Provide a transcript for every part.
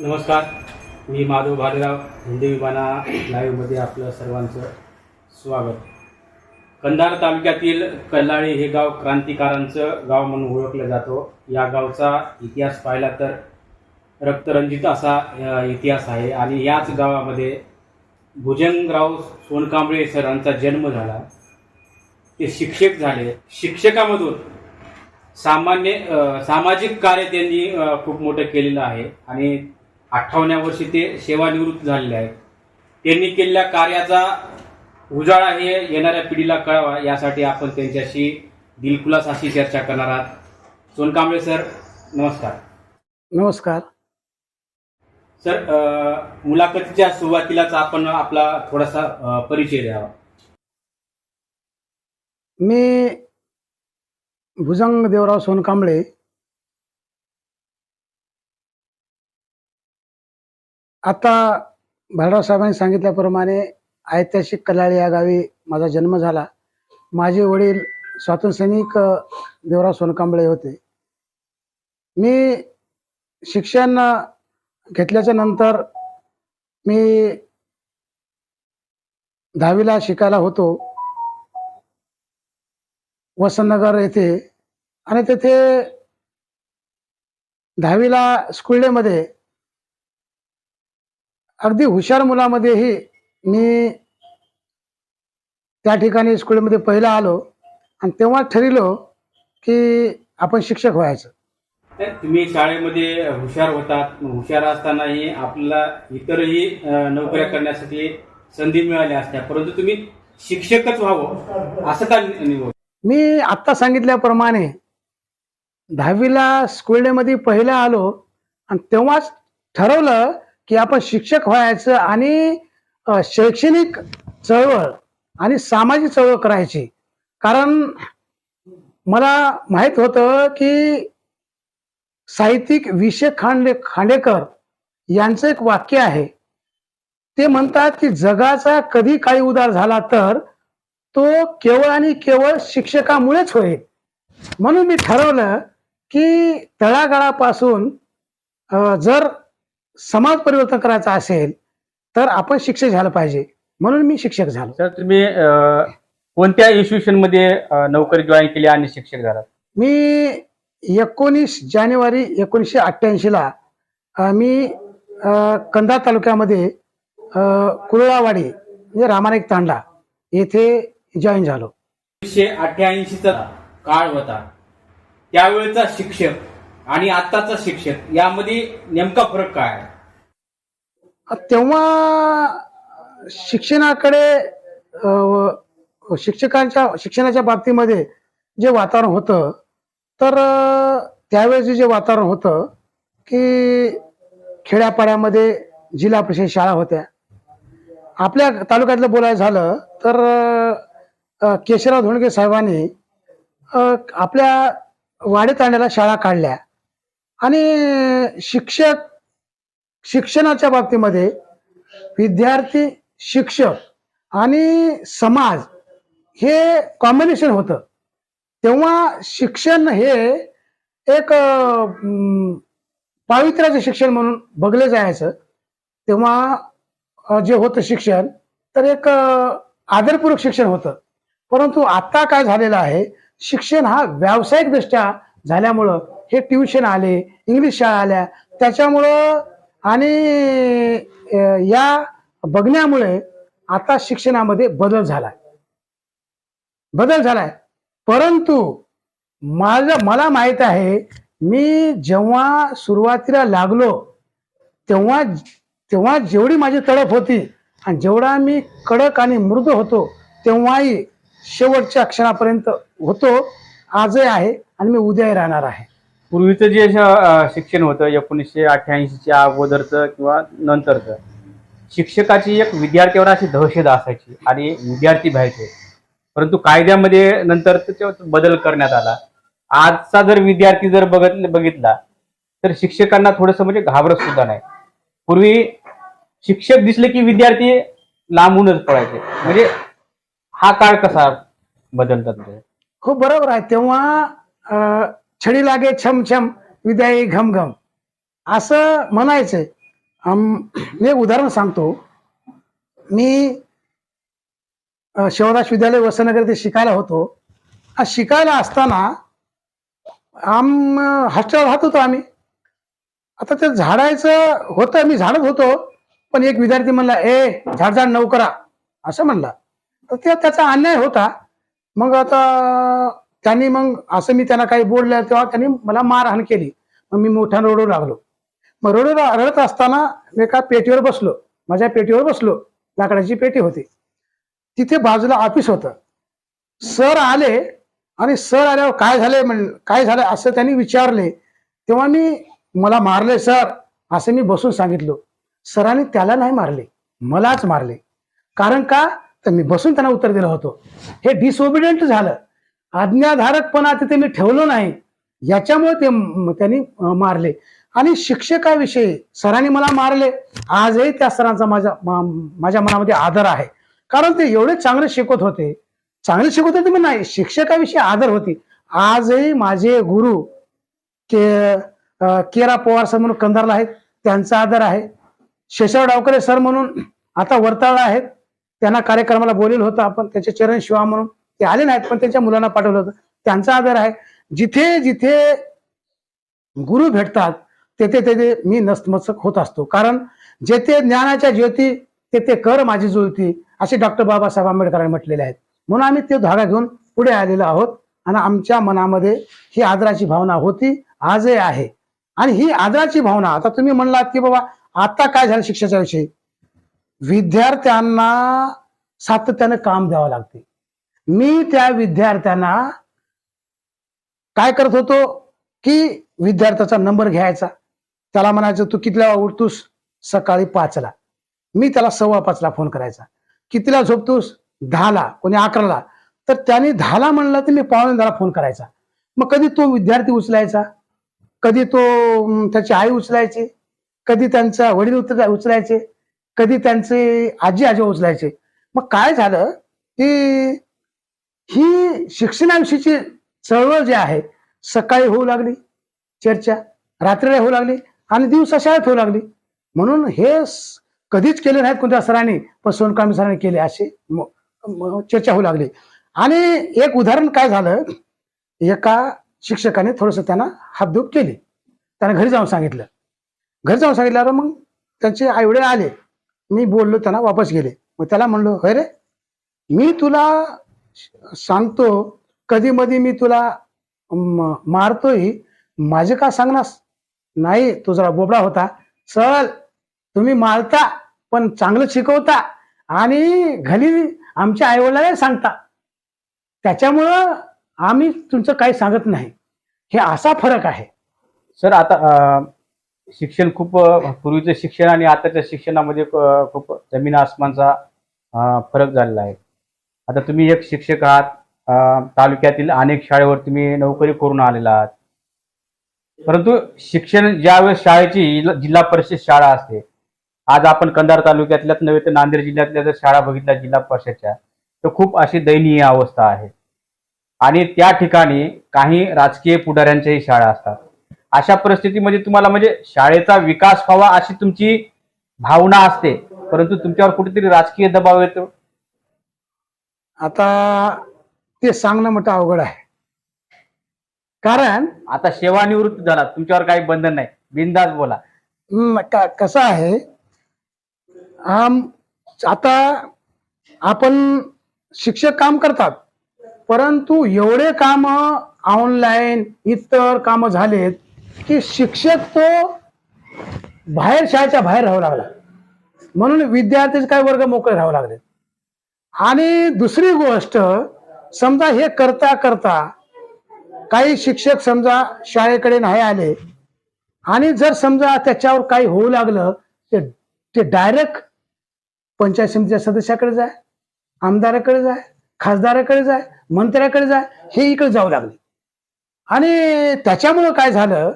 नमस्कार मी माधव भालेराव हिंदी विमाना लाईव्हमध्ये आपलं सर्वांचं स्वागत. कंधार तालुक्यातील कल्लाळी हे गाव क्रांतिकारांचं गाव म्हणून ओळखलं जातो. या गावचा इतिहास पाहिला तर रक्तरंजित असा इतिहास आहे. आणि याच गावामध्ये भुजंगराव सोनकांबळे सरांचा जन्म झाला. ते शिक्षक झाले. शिक्षकामधून सामान्य सामाजिक कार्य त्यांनी खूप मोठं केलेलं आहे. आणि अठ्ठावन्या वर्षी ते सेवानिवृत्त झालेले आहेत. त्यांनी केलेल्या कार्याचा उजाळा हे येणाऱ्या पिढीला कळावा यासाठी आपण त्यांच्याशी दिलखुलास अशी चर्चा करणार आहात. सोनकांबळे सर नमस्कार. नमस्कार. सर मुलाखतीच्या सुरुवातीलाच आपण आपला थोडासा परिचय द्यावा. मी भुजंग देवराव सोनकांबळे आता भालराव साहेबांनी सांगितल्याप्रमाणे ऐतिहासिक कलाळी या गावी माझा जन्म झाला. माझे वडील स्वातंत्र्यसैनिक देवराव सोनकांबळे होते. मी शिक्षण घेतल्याच्या नंतर मी दहावीला शिकायला होतो. वसंतनगर येथे आणि तेथे दहावीला स्कूल डेमध्ये अगदी हुशार मुलामध्येही मी त्या ठिकाणी स्कूलमध्ये पहिला आलो आणि तेव्हा ठरलो की आपण शिक्षक व्हायचं. तर तुम्ही शाळेमध्ये हुशार होतात हुशार असतानाही आपल्याला इतरही नोकऱ्या करण्यासाठी संधी मिळाल्या असत्या परंतु तुम्ही शिक्षकच व्हावं असं का निवड मी आत्ता सांगितल्याप्रमाणे दहावीला स्कूल डेमध्ये पहिला आलो आणि तेव्हाच ठरवलं की आपण शिक्षक व्हायचं आणि शैक्षणिक चळवळ आणि सामाजिक चळवळ करायची. कारण मला माहीत होतं की साहित्यिक विषय खांडे खांडेकर यांचं एक वाक्य आहे. ते म्हणतात की जगाचा कधी काही उदार झाला तर तो केवळ आणि केवळ शिक्षकामुळेच होईल. म्हणून मी ठरवलं की तळागाळापासून जर समाज परिवर्तन करायचं असेल तर आपण शिक्षक झालं पाहिजे. म्हणून मी शिक्षक झालो. सर तुम्ही अ, कोणत्या इन्स्टिट्यूशनमध्ये अ, नोकरी जॉईन केली आणि शिक्षक झाला मी एकोणीस जानेवारी एकोणीसशे अठ्ठ्याऐंशीला अ, मी अ, कंधार तालुक्यामध्ये अ, कुरळावाडी म्हणजे रामानिक तांडा येथे जॉईन झालो. एकोणीसशे अठ्ठ्याऐंशीचा काळ होता. त्यावेळेचा शिक्षक आणि आत्ताचा शिक्षण यामध्ये नेमका फरक काय आहे? तेव्हा शिक्षणाकडे अ, शिक्षकांच्या शिक्षणाच्या बाबतीमध्ये जे वातावरण होतं तर अ, त्यावेळेस जे वातावरण होतं की खेड्यापाड्यामध्ये जिल्हा परिषद शाळा होत्या. आपल्या तालुक्यातलं बोलायचं झालं तर अ, केशवराव धोंडगे साहेबांनी अ, आपल्या वाडेतांड्याला शाळा काढल्या. आणि शिक्षक शिक्षणाच्या बाबतीमध्ये विद्यार्थी शिक्षक आणि समाज हे कॉम्बिनेशन होतं. तेव्हा शिक्षण हे एक पावित्र्याचं शिक्षण म्हणून बघलं जायचं. तेव्हा जे होतं शिक्षण तर एक आदरपूर्वक शिक्षण होतं. परंतु आता काय झालेलं आहे शिक्षण हा व्यावसायिकदृष्ट्या झाल्यामुळं हे ट्युशन आले इंग्लिश शाळा आल्या. त्याच्यामुळं आणि या बघण्यामुळे आता शिक्षणामध्ये बदल झालाय. बदल झालाय. परंतु माझं मला माहीत आहे मी जेव्हा सुरुवातीला लागलो तेव्हा तेव्हा जेवढी माझी तडफ होती आणि जेवढा मी कडक आणि मृद होतो तेव्हाही शेवटच्या क्षणापर्यंत होतो. आजही आहे आणि मी उद्याही राहणार आहे. पूर्वीचं जे शिक्षण होतं एकोणीसशे अठ्ठ्याऐंशीच्या अगोदरचं किंवा नंतरचं शिक्षकाची एक विद्यार्थ्यावर अशी दहशत असायची आणि विद्यार्थी भ्यायचे. परंतु कायद्यामध्ये नंतर बदल करण्यात आला. आजचा जर विद्यार्थी जर बघत बघितला तर शिक्षकांना थोडंसं म्हणजे घाबरत सुद्धा नाही. पूर्वी शिक्षक दिसले की विद्यार्थी लांबूनच पडायचे म्हणजे हा काळ कसा बदलतात? खूप बरोबर आहे. तेव्हा छडी लागे छम छम विद्याई घम घम. असं म्हणायचंय. मी एक उदाहरण सांगतो. मी शिवराज शिवदास विद्यालय वसनगर ते शिकायला होतो. शिकायला असताना आम हॉस्टेल राहत होतो आम्ही. आता ते झाडायचं होतं मी झाडत होतो पण एक विद्यार्थी म्हणला ए झाड झाड नऊ करा. असं म्हणला. तर ते त्याचा अन्याय होता. मग आता त्यांनी मग असं मी त्यांना काही बोललं तेव्हा त्यांनी मला मारहाण केली. मग मी मोठ्या रोडवर लागलो. मग रोडवर रडत असताना मी एका पेटीवर बसलो. माझ्या पेटीवर बसलो. लाकडाची पेटी होती. तिथे बाजूला ऑफिस होतं. सर आले आणि सर आल्यावर काय झाले म्हण काय झालं असं त्यांनी विचारले. तेव्हा मी मला मारले सर असं मी बसून सांगितलो. सरांनी त्याला नाही मारले. मलाच मारले. कारण का? तर मी बसून त्यांना उत्तर दिलं होतो. हे डिसओबिडियंट झालं. आज्ञाधारकपणा तिथे मी ठेवलो नाही. याच्यामुळे ते त्यांनी मारले. आणि शिक्षकाविषयी सरांनी मला मारले. आजही त्या सरांचा माझ्या माझ्या मनामध्ये आदर आहे. कारण ते एवढे चांगले शिकवत होते. चांगले शिकवत होते मी नाही शिक्षकाविषयी आदर होती. आजही माझे गुरु के केरा पवार सर म्हणून कंधारला आहेत. त्यांचा आदर आहे. शेषराव डावकरे सर म्हणून आता वर्ताळला आहेत. त्यांना कार्यक्रमाला बोलेल होतं आपण. त्याचे चरण शिवा म्हणून. ते आले नाहीत पण त्यांच्या मुलांना पाठवलं होतं. त्यांचा आदर आहे. जिथे जिथे गुरु भेटतात तेथे तेथे मी नस्तमस्तक होत असतो. कारण जेथे ज्ञानाच्या ज्योती तेथे कर माझी जुळती असे डॉक्टर बाबासाहेब आंबेडकरांनी म्हटलेले आहेत. म्हणून आम्ही ते धागा घेऊन पुढे आलेलो आहोत आणि आमच्या मनामध्ये ही आदराची भावना होती आजही आहे. आणि ही आदराची भावना आता तुम्ही म्हणलात की बाबा आता काय झालं शिक्षणाच्या विषयी? विद्यार्थ्यांना सातत्यानं काम द्यावं लागते. मी त्या विद्यार्थ्यांना काय करत होतो की विद्यार्थ्याचा नंबर घ्यायचा. त्याला म्हणायचं तू कितीला उठतोस? सकाळी पाचला. मी त्याला सव्वा पाचला फोन करायचा. कितीला झोपतोस? दहाला कोणी अकराला. तर त्याने दहाला म्हणला तर मी पावणे त्याला फोन करायचा. मग कधी तो विद्यार्थी उचलायचा? कधी तो त्याची आई उचलायची? कधी त्यांचा वडील उतर उचलायचे? कधी त्यांचे आजी आजोबा उचलायचे? मग काय झालं की ही शिक्षणाविषयीची चळवळ जी आहे सकाळी होऊ लागली चर्चा रात्रीला होऊ लागली आणि दिवसा शाळेत होऊ लागली. म्हणून हे कधीच केले नाहीत कोणत्या सरांनी पण सोनकामी सरांनी केले असे चर्चा होऊ लागली. आणि एक उदाहरण काय झालं एका शिक्षकाने थोडस त्यांना हातधूप केली. त्यांना घरी जाऊन सांगितलं. घरी जाऊन सांगितल्यावर मग त्यांचे आईवडील आले. मी बोललो त्यांना वापस गेले. मग त्याला म्हणलो अरे रे मी तुला सांगतो कधी मधी मी तुला म- मारतोय माझे का सांगणार नाही तो जरा बोबडा होता. चल तुम्ही मारता पण चांगलं शिकवता आणि घरी आमच्या आईवडिलाही सांगता. त्याच्यामुळं आम्ही तुमचं काही सांगत नाही. हे असा फरक आहे. सर आता शिक्षण खूप पूर्वीचं शिक्षण आणि आताच्या शिक्षणामध्ये खूप जमीन आसमानचा फरक झालेला आहे. आता तुम्ही एक शिक्षक आहात तालुक्यातील अनेक शाळेवर तुम्ही नोकरी करून आलेला आहात. परंतु शिक्षण ज्यावेळेस शाळेची जिल्हा परिषद शाळा असते आज आपण कंधार तालुक्यातल्याच नव्हे तर नांदेड जिल्ह्यातल्या जर शाळा बघितल्या जिल्हा परिषदच्या तर खूप अशी दयनीय अवस्था आहे. आणि त्या ठिकाणी काही राजकीय पुढाऱ्यांच्याही शाळा असतात. अशा परिस्थितीमध्ये तुम्हाला म्हणजे शाळेचा विकास व्हावा अशी तुमची भावना असते परंतु तुमच्यावर कुठेतरी राजकीय दबाव येतो. आता ते सांगणं मोठं अवघड आहे. कारण आता सेवानिवृत्त झाला तुमच्यावर काही बंधन नाही. बिंदास बोला. हम्म, का- कसं आहे आम आता आपण शिक्षक काम करतात परंतु एवढे काम ऑनलाईन इतर काम झालेत की शिक्षक तो बाहेर शाळेच्या बाहेर राहावं लागला. म्हणून विद्यार्थीच काही वर्ग मोकळे राहावं लागले आणि दुसरी गोष्ट समजा हे करता करता काही शिक्षक समजा शाळेकडे नाही आले आणि जर समजा त्याच्यावर काही होऊ लागलं ते ते डायरेक्ट पंचायत समितीच्या सदस्याकडे जाय आमदाराकडे जाय खासदाराकडे जाय मंत्र्याकडे जाय हे इकडे जाऊ लागले. आणि त्याच्यामुळं काय झालं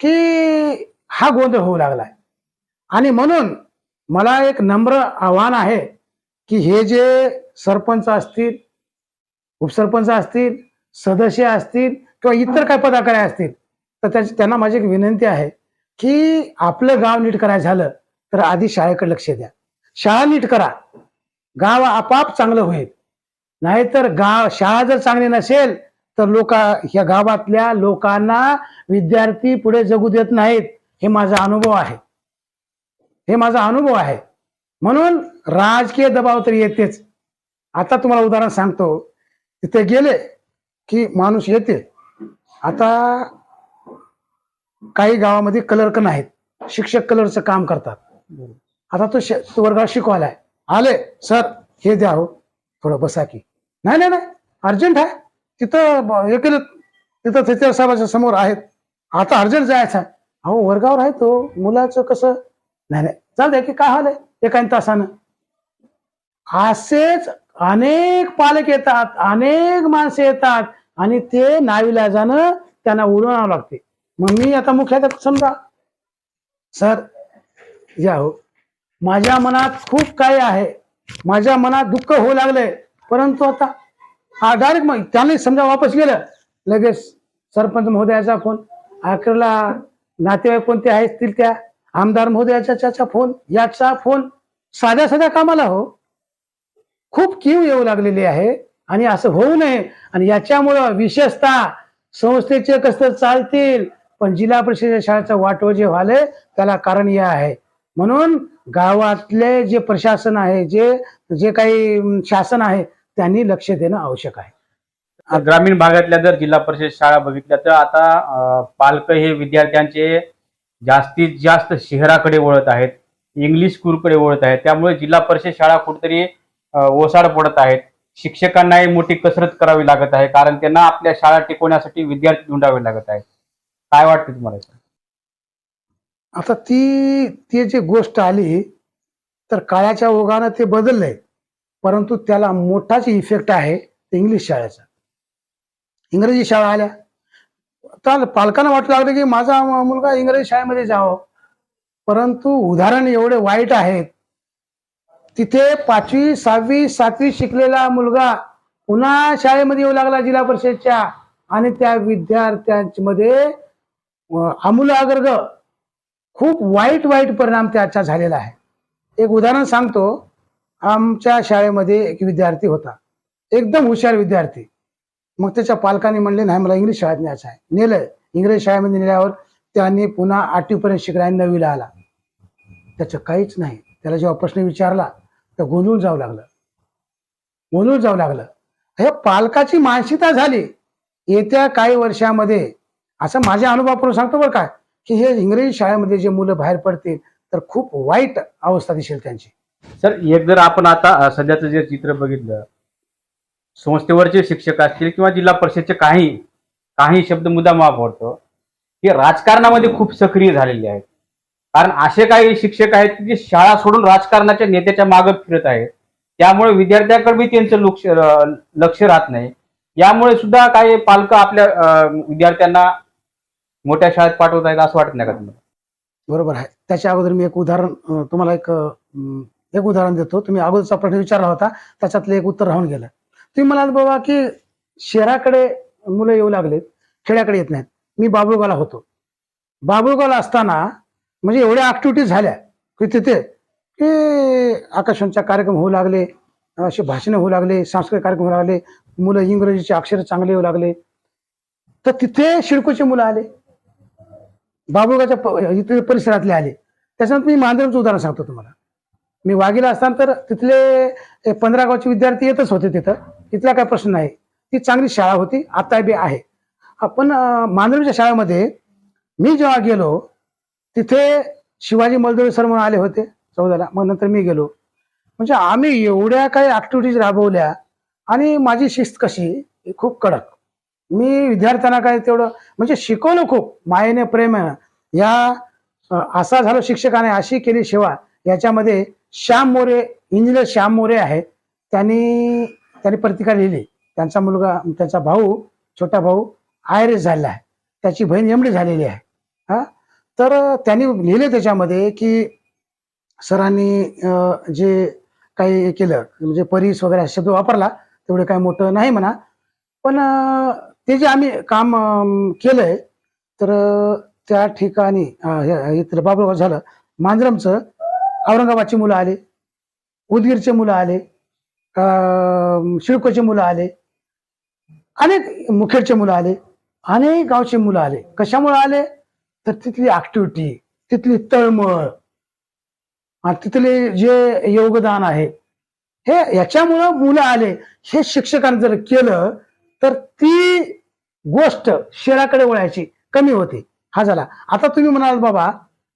की हा गोंधळ होऊ लागलाय. आणि म्हणून मला एक नम्र आव्हान आहे की हे जे सरपंच असतील उपसरपंच असतील सदस्य असतील किंवा इतर काय पदाधिकारी असतील तर त्याची त्यांना माझी एक विनंती आहे की आपलं गाव नीट करायचं झालं तर आधी शाळेकडे लक्ष द्या. शाळा नीट करा. गाव आपाप चांगलं होईल. नाहीतर गाव शाळा जर चांगली नसेल तर लोक ह्या गावातल्या लोकांना विद्यार्थी पुढे जगू देत नाहीत हे माझा अनुभव आहे. हे माझा अनुभव आहे. म्हणून राजकीय दबाव तर येतेच. आता तुम्हाला उदाहरण सांगतो. तिथे गेले की माणूस येते. आता काही गावामध्ये कलर्क नाहीत. शिक्षक कलरचं काम करतात. आता तो श- तो वर्गात शिकवायलाय. आले सर हे द्या हो. थोडं बसा की. नाही नाही नाही. अर्जंट आहे. तिथं हे केलं. तिथं तिथे साहेबाच्या समोर आहेत. आता अर्जंट जायचं आहे. अहो वर्गावर आहे तो. मुलाचं कसं? नाही नाही. चाल द्या की काय हाल आहे? एका तासानं. असेच अनेक पालक येतात अनेक माणसे येतात आणि ते नाविलाजानं त्यांना उडवणावं लागते. मग मी आता मुख्याध्यापक समजा सर या हो माझ्या मनात खूप काही आहे माझ्या मनात दुःख होऊ लागलंय परंतु आता हा डायरेक्ट मग त्याने समजा वापस गेलं लगेच सरपंच महोदयाचा फोन अकराला नातेवाईक कोणते आहेत त्या आमदार महोदयाचा त्याचा फोन याचा फोन साध्या साध्या कामाला हो. खूप कीव येऊ लागलेली आहे आणि असं होऊ नये. आणि याच्यामुळं विशेषतः संस्थेचे कसं चालतील पण जिल्हा परिषदेच्या शाळेचं वाटव जे व्हाले त्याला कारण हे आहे. म्हणून गावातले जे प्रशासन आहे जे जे काही शासन आहे त्यांनी लक्ष देणं आवश्यक आहे. ग्रामीण भागातल्या जर जिल्हा परिषद शाळा बघितल्या तर आता पालक हे विद्यार्थ्यांचे जास्तीत जास्त शहराकडे वळत आहेत इंग्लिश स्कूलकडे वळत आहेत. त्यामुळे जिल्हा परिषद शाळा कुठेतरी ओसाड पडत आहेत. शिक्षकांनाही मोठी कसरत करावी लागत आहे. कारण त्यांना आपल्या शाळा टिकवण्यासाठी विद्यार्थी धुंडावे लागत आहेत. काय वाटतं तुम्हाला आता ती ती जी गोष्ट आली तर काळाच्या ओघानं ते बदललंय. परंतु त्याला मोठाच इफेक्ट आहे इंग्लिश शाळेचा. इंग्रजी शाळा आल्या. तर पालकांना वाटू लागलं की माझा मुलगा इंग्रजी शाळेमध्ये जावं. परंतु उदाहरण एवढे वाईट आहेत तिथे पाचवी सहावी सातवी शिकलेला मुलगा पुन्हा शाळेमध्ये येऊ लागला जिल्हा परिषदच्या आणि त्या विद्यार्थ्यांमध्ये अमूलाग्रग खूप वाईट वाईट परिणाम त्याचा झालेला आहे. एक उदाहरण सांगतो. आमच्या शाळेमध्ये एक विद्यार्थी होता. एकदम हुशार विद्यार्थी. मग त्याच्या पालकांनी म्हणले नाही मला इंग्लिश शाळेत न्यायचं आहे. नेलं. इंग्रज शाळेमध्ये नेल्यावर त्यांनी पुन्हा आठवीपर्यंत शिकला आणि नववीला आला. त्याचं काहीच नाही. त्याला जेव्हा प्रश्न विचारला तर गोंधळून जावं लागलं. गोंधळून जावं लागलं. हे पालकाची मानसिकता झाली. येत्या काही वर्षामध्ये असं माझ्या अनुभवावरून सांगतो बरं काय की हे इंग्रजी शाळेमध्ये जे मुलं बाहेर पडतील तर खूप वाईट अवस्था दिसेल त्यांची. सर एक जर आपण आता सध्याचं जे चित्र बघितलं संस्थेवरचे शिक्षक असतील किंवा जिल्हा परिषदचे काही काही शब्द मुद्दा होतो हे राजकारणामध्ये खूप सक्रिय झालेले आहेत. कारण असे काही शिक्षक आहेत की जे शाळा सोडून राजकारणाच्या नेत्याच्या मागे फिरत आहेत. त्यामुळे विद्यार्थ्याकडे त्यांचं लक्ष लक्ष राहत नाही. यामुळे सुद्धा काही पालक आपल्या विद्यार्थ्यांना मोठ्या शाळेत पाठवत आहेत असं वाटत नाही का तुम्हाला? बरोबर आहे. त्याच्या अगोदर मी एक उदाहरण तुम्हाला एक एक उदाहरण देतो. तुम्ही अगोदरचा प्रश्न विचारला होता त्याच्यातलं एक उत्तर राहून गेलं. तुम्ही म्हणाल बाबा की शहराकडे मुलं येऊ लागलेत खेड्याकडे येत नाहीत. मी बाबुळगावला होतो. बाबुळगावला असताना म्हणजे एवढ्या ऍक्टिव्हिटीज झाल्या की तिथे की आकाशवाणीचा कार्यक्रम होऊ लागले असे भाषणं होऊ लागले सांस्कृतिक कार्यक्रम होऊ लागले मुलं इंग्रजीचे अक्षर चांगले येऊ लागले. तर तिथे शिडकोचे मुलं आले. बाबुगाच्या इथे परिसरातले आले. त्याच्यानंतर मी मांजरांचं उदाहरण सांगतो तुम्हाला. मी वाघेला असताना तर तिथले पंधरा गावचे विद्यार्थी येतच होते तिथं. तिथला काय प्रश्न नाही. ती चांगली शाळा होती आता बी आहे. आपण मांजरीच्या शाळेमध्ये मी जेव्हा गेलो तिथे शिवाजी मलदोळे सर म्हणून आले होते चौदाला. मग नंतर मी गेलो. म्हणजे आम्ही एवढ्या काही ऍक्टिव्हिटीज राबवल्या आणि माझी शिस्त कशी खूप कडक. मी विद्यार्थ्यांना काय तेवढं म्हणजे शिकवलं खूप मायेने प्रेमानं. या असा झालो शिक्षकाने अशी केली सेवा. याच्यामध्ये श्याम मोरे इंजिनियर श्याम मोरे आहेत. त्यांनी त्यांनी प्रतिकार लिहिली. त्यांचा मुलगा त्यांचा भाऊ छोटा भाऊ आयरेस झालेला आहे. त्याची बहीण एमडी झालेली आहे. हा? तर त्यांनी लिहिले त्याच्यामध्ये की सरांनी जे काही केलं म्हणजे परीस वगैरे शब्द वापरला तेवढे काही मोठं नाही म्हणा. पण ते जे आम्ही काम केलंय तर त्या ठिकाणी अ, हे- हे झालं. मांजरमचं औरंगाबादची मुलं आले उदगीरचे मुलं आले शिळकोचे मुलं आले अनेक मुखेडचे मुलं आले अनेक गावचे मुलं आले. कशामुळे आले? तर तिथली ऍक्टिव्हिटी तिथली तळमळ आणि तिथले जे योगदान आहे हे याच्यामुळं मुलं आले. हे शिक्षकांनी जर केलं तर ती गोष्ट शहराकडे वळायची कमी होते. हा झाला. आता तुम्ही म्हणाल बाबा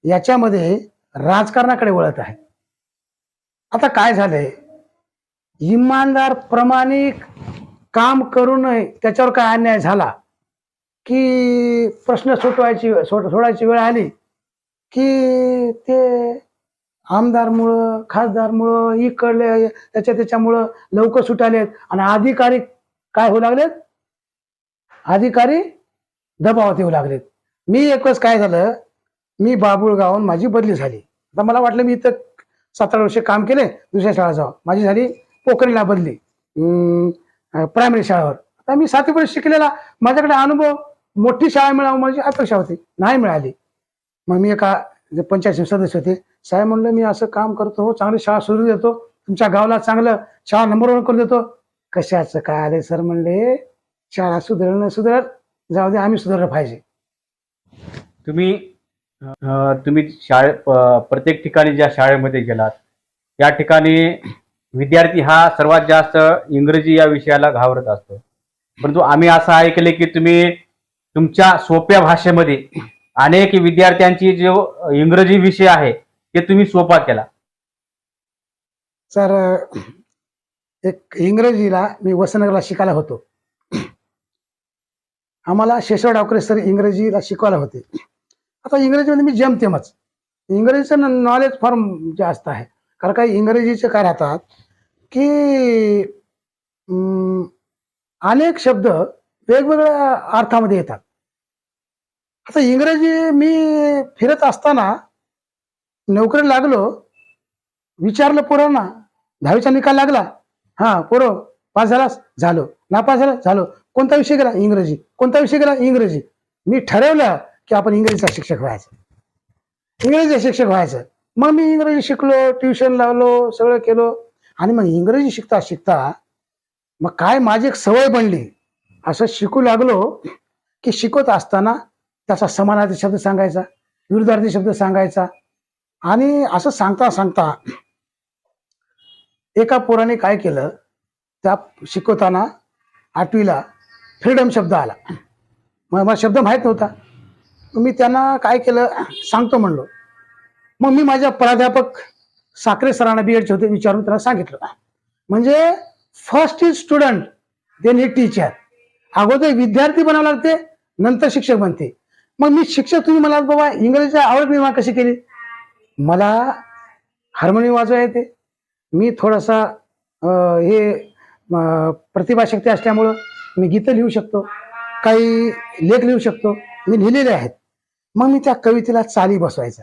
याच्यामध्ये राजकारणाकडे वळत आहे. आता काय झालंय? इमानदार प्रमाणिक काम करूनही त्याच्यावर काय अन्याय झाला? की प्रश्न सुटवायची सोड सोडायची वेळ आली की ते आमदारमुळं खासदारमुळं इकडले त्याच्या त्याच्यामुळं लवकर सुटालेत आणि अधिकारी काय होऊ लागलेत? अधिकारी दबावात येऊ लागलेत. मी एकच काय झालं मी बाबुळगावून माझी बदली झाली. आता मला वाटलं मी इथं सतरा वर्षे वर्ष काम केले दुसऱ्या शाळा जावं. माझी झाली पोखरीला बदली प्रायमरी शाळेवर. आता मी सातवी शिकलेला. माझ्याकडे अनुभव मोठी शाळा मिळावं माझी अपेक्षा होती. नाही मिळाली. मग मी एका जे पंचायत सदस्य होते साहेब म्हणलं मी असं काम करतो हो चांगली शाळा सुरू देतो तुमच्या गावाला चांगलं शाळा नंबर वन करून देतो. कशाचं काय आले सर म्हणले शाळा सुधारल नाही सुधारल जाऊ दे आम्ही सुधारलं पाहिजे. तुम्ही तुम्ही शाळे प्रत्येक ठिकाणी ज्या शाळेमध्ये गेलात या ठिकाणी विद्यार्थी हा सर्वात जास्त इंग्रजी या विषयाला घाबरत असतो. परंतु आम्ही असं ऐकले की तुम्ही तुमच्या सोप्या भाषेमध्ये अनेक विद्यार्थ्यांची जो इंग्रजी विषय आहे ते तुम्ही सोपा केला. सर एक इंग्रजीला मी वसनगरला शिकायला होतो. आम्हाला शेषव डावकरे सर इंग्रजीला शिकवायला होते. आता इंग्रजीमध्ये मी जमतेमच इंग्रजीचं नॉलेज फार जास्त आहे. कारण काही इंग्रजीचे काय राहतात की अनेक शब्द वेगवेगळ्या अर्थामध्ये येतात. आता इंग्रजी मी फिरत असताना नोकरी लागलो विचारलं पोरांना दहावीचा निकाल लागला. हा पोरो पास झालास? झालो. नापास झाला? झालो. कोणता विषय केला? इंग्रजी. कोणता विषय केला? इंग्रजी. मी ठरवलं की आपण इंग्रजीचा शिक्षक व्हायचं. इंग्रजीचा शिक्षक व्हायचं. मग मी इंग्रजी शिकलो ट्युशन लावलो सगळं केलो. आणि मग इंग्रजी शिकता शिकता मग काय माझी एक सवय बनली. असं शिकू लागलो की शिकवत असताना त्याचा समानार्थी शब्द सांगायचा विरुद्धार्थी शब्द सांगायचा. आणि असं सांगता सांगता एका पोराने काय केलं त्या शिकवताना आठवीला फ्रीडम शब्द आला. मग मला शब्द माहीत नव्हता. मी त्यांना काय केलं सांगतो म्हणलो. मग मी माझ्या प्राध्यापक साखरे सरांना बी एडचे होते विचारून त्यांना सांगितलं. म्हणजे फर्स्ट इज स्टुडंट देन हे टीचर अगोदर विद्यार्थी बनावं लागते नंतर शिक्षक बनते. मग मी शिक्षक तुम्ही मला बाबा इंग्रजीची आवड निर्माण कशी केली? मला हार्मोनियम वाजवा येते. मी थोडासा हे प्रतिभाशक्ती असल्यामुळं मी गीतं लिहू शकतो काही लेख लिहू शकतो. मी लिहिलेले आहेत. मग मी त्या कवितेला चाली बसवायचा.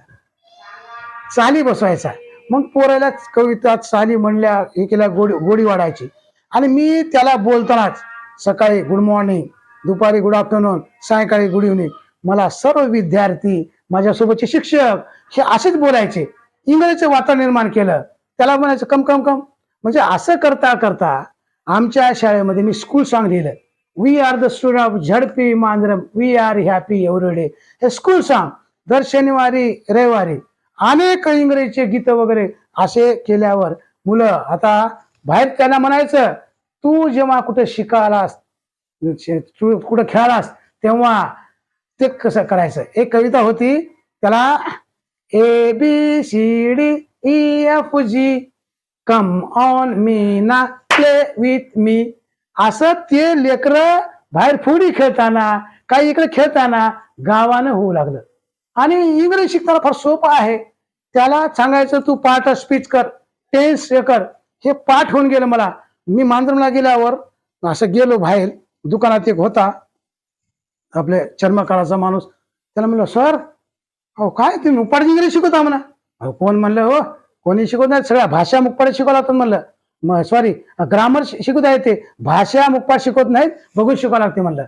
चाली बसवायचा. मग पोरायला कविता चाली म्हणल्या हे केल्या गोडी गोडी वाढायची. आणि मी त्याला बोलतानाच सकाळी गुड मॉर्निंग दुपारी गुड आफ्टरनून सायंकाळी गुड इव्हनिंग मला सर्व विद्यार्थी माझ्यासोबतचे शिक्षक हे असेच बोलायचे. इंग्रजीचं वातावरण निर्माण केलं. त्याला म्हणायचं कम कम कम. म्हणजे असं करता करता आमच्या शाळेमध्ये मी स्कूल सॉंग लिहिलं. We are the student of ZP Manjaram. We are happy every day हे स्कूल सॉंग दर शनिवारी रविवारी अनेक इंग्रजीचे गीत वगैरे असे केल्यावर मुलं आता बाहेर त्यांना म्हणायचं तू जेव्हा कुठे शिकालास कुठं खेळालास तेव्हा ते कसं करायचं? एक कविता होती त्याला A B C D E F G come on मी ना प्ले विथ मी असं ते लेकर बाहेर फुडी खेळताना काही इकडे खेळताना गावानं होऊ लागलं. आणि इंग्रजी शिकताना फार सोपं आहे. त्याला सांगायचं तू पाठ स्पीच कर टेन्स हे कर. हे पाठ होऊन गेलं मला. मी मांजरमला गेल्यावर असं गेलो बाहेर दुकानात एक होता. आपले चर्मकाराचा माणूस. त्याला म्हणलं सर अहो काय तुम्ही मुप्पाडी इंग्रजी शिकवता म्हणा. अहो कोण म्हणलं हो कोणी शिकवत नाही सगळ्या भाषा मुक्पाडी शिकवला होतं म्हणलं. मग सॉरी ग्रामर शिकवता येते. भाषा मुक्पाड शिकवत नाहीत बघून शिकावं लागते म्हणलं.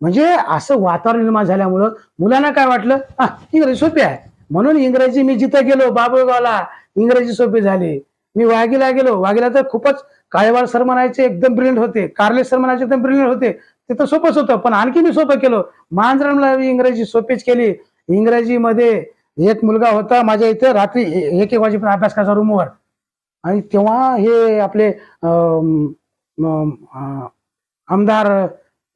म्हणजे असं वातावरण निर्माण झाल्यामुळं मुलांना काय वाटलं? हा इंग्रजी सोपी आहे. म्हणून इंग्रजी मी जिथं गेलो बाबुळगावला इंग्रजी सोपी झाली. मी वाघीला गेलो. वाघीला तर खूपच काळेवाड सर म्हणायचे एकदम ब्रिलियंट होते. कार्ले सर म्हणायचे एकदम ब्रिलियंट होते. ते तर सोपंच होतं पण आणखी मी सोपं केलं. मांजरणला इंग्रजी सोपीच केली. इंग्रजीमध्ये एक मुलगा होता माझ्या इथं रात्री एक एक वाजेपर्यंत अभ्यास करायचा रूमवर. आणि तेव्हा हे आपले अं, आमदार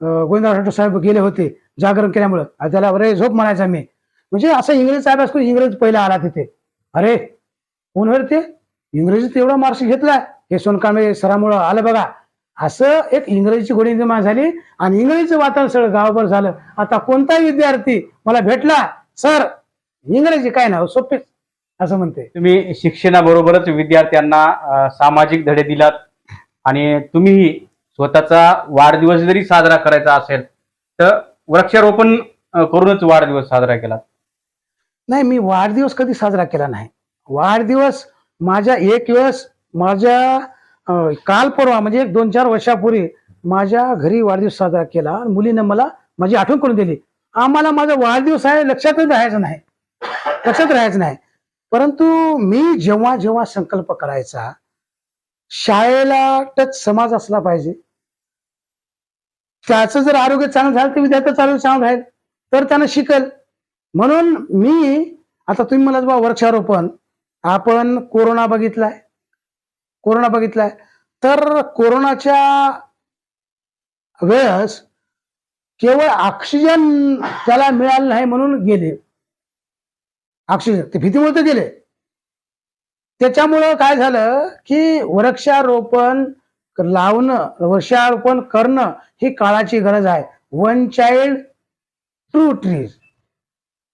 गोविंदराव राठोड साहेब गेले होते जागरण केल्यामुळं. त्याला अरे झोप म्हणायचा मी. म्हणजे असं इंग्रजीचा अभ्यास करून इंग्रजी पहिला आला तिथे. अरे कोण रे ते? इंग्रजीत एवढा मार्क्स घेतला. हे सोनकांबळे सरामुळं आलं बघा. असं एक इंग्रजीची गोडी निर्माण झाली आणि इंग्रजीचं वातावरण सगळं गावभर झालं. आता कोणताही विद्यार्थी मला भेटला सर इंग्रजी काय ना सोपेच असं म्हणते. तुम्ही शिक्षणाबरोबरच विद्यार्थ्यांना सामाजिक धडे दिलात आणि तुम्ही स्वतःचा वाढदिवस जरी साजरा करायचा असेल तर वृक्षारोपण करूनच वाढदिवस साजरा केला नाही मी वाढदिवस कधी साजरा केला नाही. वाढदिवस माझ्या एक दिवस माझ्या काल परवा म्हणजे एक दोन चार वर्षापूर्वी माझ्या घरी वाढदिवस साजरा केला आणि मुलीनं मला माझी आठवण करून दिली. आम्हाला माझा वाढदिवस आहे लक्षातच राहायचं नाही. लक्षात राहायचं नाही. परंतु मी जेव्हा जेव्हा संकल्प करायचा शाळेला टच समाज असला पाहिजे. त्याचं जर आरोग्य चांगलं झालं तर विद्यार्थ्याचं आरोग्य चांगलं राहील. तर त्यानं शिकल. म्हणून मी आता तुम्ही मला बा वृक्षारोपण आपण कोरोना बघितलाय. कोरोना बघितलाय. तर कोरोनाच्या वेळेस केवळ ऑक्सिजन त्याला मिळालं नाही म्हणून गेले. ऑक्सिजन ते भीतीमुळे तर गेले. त्याच्यामुळं काय झालं की वृक्षारोपण लावणं वृक्षारोपण करणं ही काळाची गरज आहे. वन चाइल्ड टू ट्रीज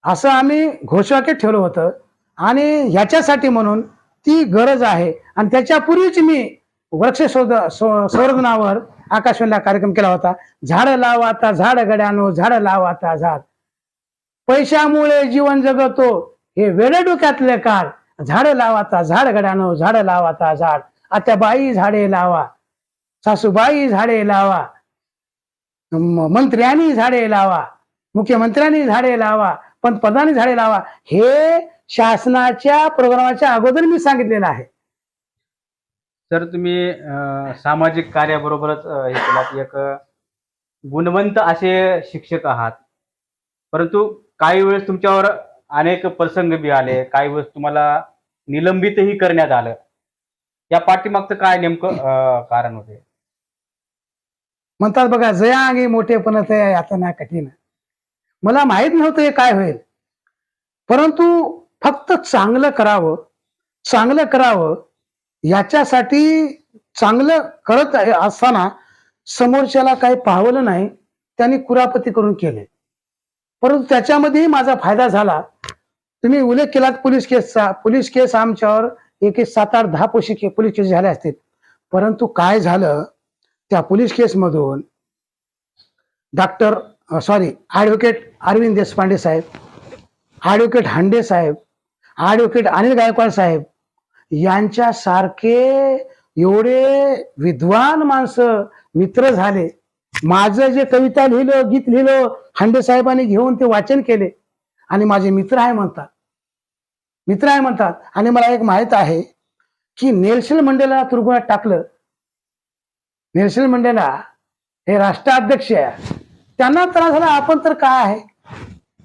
असं आम्ही घोषवाक्य ठेवलं होतं. आणि ह्याच्यासाठी म्हणून ती गरज आहे. आणि त्याच्यापूर्वीच मी वृक्ष शोध संवर्धनावर आकाशवाणीला कार्यक्रम केला होता. झाडं लावा आता झाड गड्यानो झाडं लावा आता झाड. पैशामुळे जीवन जगतो हे वेडे डोक्यातले काळ. झाडं लावाता झाड गड्यानो झाडं लावाता झाड. आता बाई झाडे लावा. सासूबाई झाडे लावा. मंत्र्यांनी झाडे लावा. मुख्यमंत्र्यांनी झाडे लावा. पंतप्रधानांनी झाडे लावा. हे शासनाच्या प्रोग्रामाच्या अगोदर मी सांगितलेलं आहे. तर तुम्ही अ, सामाजिक कार्याबरोबरच अ, हे केलात. एक अ, गुणवंत असे शिक्षक आहात. परंतु काही वेळेस तुमच्यावर अनेक प्रसंग बी आले. काही वेळेस तुम्हाला निलंबितही करण्यात आलं. या पाठीमागचं काय नेमकं अ, कारण होते? म्हणतात बघा जयांगी मोठेपणच आहे आता ना कठीण. मला माहीत नव्हतं हे काय होईल. परंतु फक्त चांगलं करावं चांगलं करावं याच्यासाठी चांगलं करत असताना समोरच्याला काही पाहवलं नाही त्यांनी कुरापती करून केले. परंतु त्याच्यामध्येही माझा फायदा झाला. तुम्ही उल्लेख केलात पोलीस केसचा. पोलीस केस आमच्यावर एक एक सात आठ दहा पोशी के पोलीस केस झाले असतील. परंतु काय झालं? त्या police केसमधून doctor sorry advocate Arvind Deshpande साहेब ॲडव्होकेट हांडे साहेब ॲडव्होकेट अनिल गायकवाड साहेब यांच्यासारखे एवढे विद्वान माणसं मित्र झाले. माझं जे कविता लिहिलं गीत लिहिलं हांडे साहेबांनी घेऊन ते वाचन केले. आणि माझे मित्र आहे म्हणतात. मित्र आहे म्हणतात. आणि मला एक माहीत आहे की नेल्सन मंडेला तुरुंगात टाकलं. नेल्सन मंडेला हे राष्ट्राध्यक्ष आहे. त्यांना त्रास झाला. आपण तर काय आहे?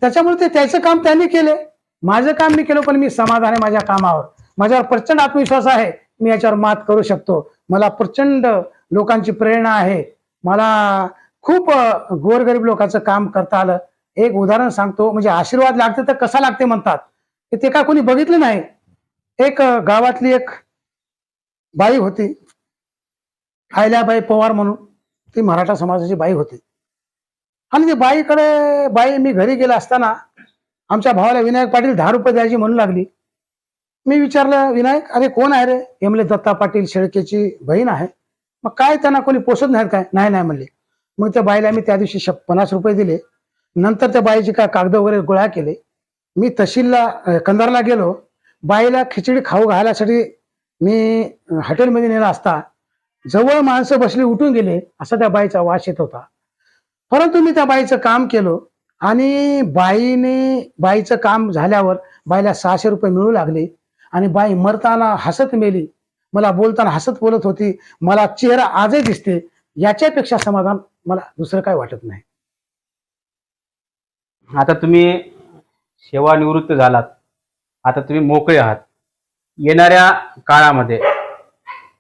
त्याच्यामुळे ते त्याचं काम त्यांनी केले. माझं काम मी केलं पण मी समाधान आहे माझ्या कामावर. माझ्यावर प्रचंड आत्मविश्वास आहे. मी याच्यावर मात करू शकतो. मला प्रचंड लोकांची प्रेरणा आहे. मला खूप गोरगरीब लोकांचं काम करता आलं. एक उदाहरण सांगतो म्हणजे आशीर्वाद लागते तर कसा लागते म्हणतात. ते- का कोणी बघितलं नाही? एक गावातली एक बाई होती. आयल्याबाई पवार म्हणून. ती मराठा समाजाची बाई होती. आणि ती बाईकडे बाई मी घरी गेला असताना आमच्या भावाला विनायक पाटील दहा रुपये द्यायची म्हणू लागली. मी विचारलं विनायक अरे कोण आहे रे? एमले दत्ता पाटील शेळकेची बहीण आहे. मग काय त्यांना कोणी पोसत नाहीत काय? नाही नाही म्हणले. मग त्या बाईला मी त्या दिवशी पन्नास रुपये दिले. नंतर त्या बाईचे काय कागद वगैरे गोळा केले. मी तहसीलला कंधारला गेलो. बाईला खिचडी खाऊ घालायसाठी मी हॉटेलमध्ये नेला असता. जवळ माणसं बसली उठून गेले असा त्या बाईचा वास येत होता. परंतु मी त्या बाईचं काम केलं. आणि बाईने बाईचं काम झाल्यावर बाईला सहाशे रुपये मिळू लागले आणि बाई मरताना हसत मेली. मला बोलताना हसत बोलत होती. मला चेहरा आजही दिसते. याच्यापेक्षा समाधान मला दुसरं काय वाटत नाही. आता तुम्ही सेवानिवृत्त झालात. आता तुम्ही मोकळे आहात. येणाऱ्या काळामध्ये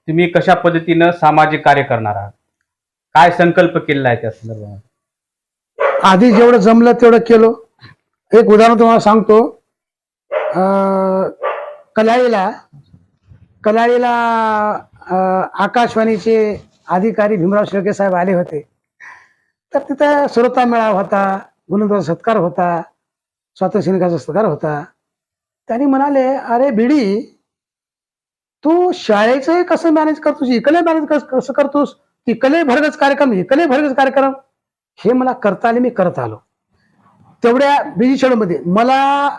तुम्ही कशा पद्धतीनं सामाजिक कार्य करणार आहात? काय संकल्प केलेला आहे त्या संदर्भात आधी जेवढं जमलं तेवढं केलं. एक उदाहरण तुम्हाला सांगतो. कलाळीला कलाळीला आकाशवाणीचे अधिकारी भीमराव शेळके साहेब आले होते. तर तिथं श्रोता मेळावा होता गुणवंताचा सत्कार होता स्वातंत्र्य सैनिकाचा सत्कार होता. त्यांनी म्हणाले अरे बिडी तू शाळेचं कसं मॅनेज करतोस? इकडे मॅनेज कसं करतोस? तिकडे भरगच कार्यक्रम इकडे भरगच कार्यक्रम. हे मला करता आले मी करत आलो. तेवढ्या बिझी शेड्यूलमध्ये मला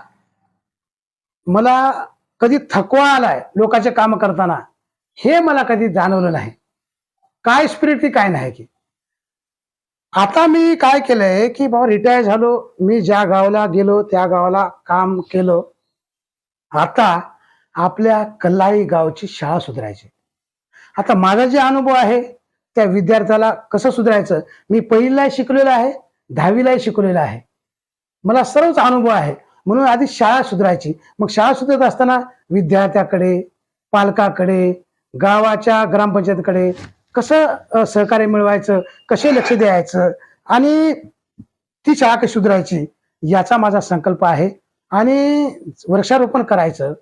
मला कधी थकवा आलाय लोकांचे काम करताना हे मला कधी जाणवलं नाही. काय स्पिरिट काय नाही की. आता मी काय केलंय की बाबा रिटायर झालो मी ज्या गावाला गेलो त्या गावाला काम केलं. आता आपल्या कल्लाई गावची शाळा सुधारायची. आता माझा जे अनुभव आहे त्या विद्यार्थ्याला कसं सुधारायचं? मी पहिलीलाही शिकलेलं आहे दहावीलाही शिकवलेलं आहे. मला सर्वच अनुभव आहे. म्हणून आधी शाळा सुधारायची. मग शाळा सुधारत असताना विद्यार्थ्याकडे पालकाकडे गावाच्या ग्रामपंचायतीकडे कसं सहकार्य मिळवायचं? कसे लक्ष द्यायचं? आणि ती शाळा कशी सुधारायची? याचा माझा संकल्प आहे. आणि वृक्षारोपण करायचं.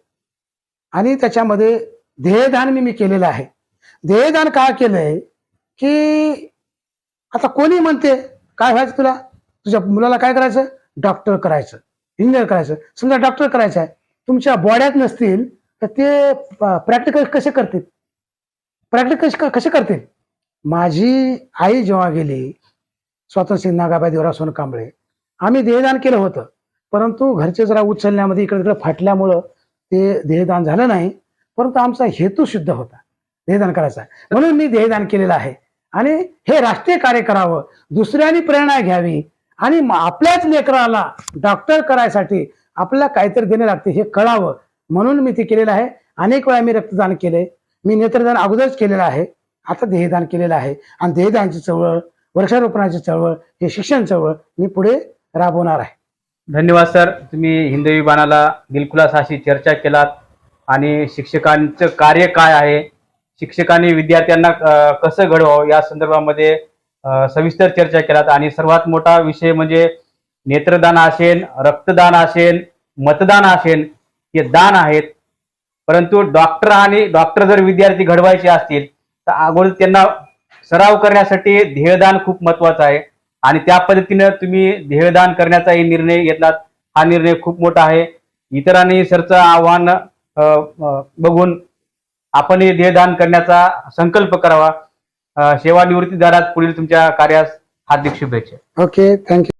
आणि त्याच्यामध्ये ध्येयदान मी मी केलेलं आहे. ध्येयदान का केलंय? की आता कोणी म्हणते काय व्हायचं तुला? तुझ्या मुलाला काय करायचं? डॉक्टर करायचं इंजिनियर करायचं. समजा डॉक्टर करायचं आहे. तुमच्या बॉड्यात नसतील तर ते प्रॅक्टिकल कसे करतील? प्रॅक्टिकल कसे कसे करतील? माझी आई जेव्हा गेली स्वातंत्र्य नागाबाई देवराव सोनकांबळे आम्ही देहदान केलं होतं. परंतु घरचे जरा उचलण्यामध्ये इकडे तिकडे फाटल्यामुळं ते देहदान झालं नाही. परंतु आमचा हेतू शुद्ध होता. देहदान करायचा म्हणून मी देहदान केलेलं आहे. आणि हे राष्ट्रीय कार्य करावं दुसऱ्यांनी प्रेरणा घ्यावी. आणि म- आपल्याच लेकराला डॉक्टर करायसाठी आपल्याला काहीतरी देणे लागते हे कळावं. म्हणून मी ते केलेलं आहे. अनेक वेळा मी रक्तदान केले मी नेत्रदान अगोदरच केलेलं आहे. आता देहदान केलेलं आहे. आणि देहदानची चळवळ वृक्षारोपणाची चळवळ हे शिक्षण चळवळ मी पुढे राबवणार आहे. धन्यवाद सर. तुम्ही हिंदवी बाणाला दिलखुलास अशी चर्चा केलात. आणि शिक्षकांचं कार्य काय आहे? शिक्षकांनी विद्यार्थ्यांना कसं घडवावं? या संदर्भामध्ये सविस्तर चर्चा केलात आणि सर्वात मोठा विषय म्हणजे नेत्रदान असेल रक्तदान असेल मतदान असेल हे दान आहेत. परंतु डॉक्टर आणि डॉक्टर जर विद्यार्थी घडवायचे असतील तर अगोदर त्यांना सराव करण्यासाठी ध्येयदान खूप महत्वाचं आहे. आणि त्या पद्धतीनं तुम्ही ध्येयदान करण्याचाही निर्णय घेतलात. हा निर्णय खूप मोठा आहे. इतरांनी सरचं आव्हान बघून आपण हे आपणही करण्याचा संकल्प करावा. सेवानिवृत्ती दरात पुढील तुमच्या कार्यास हार्दिक शुभेच्छा. Okay thank you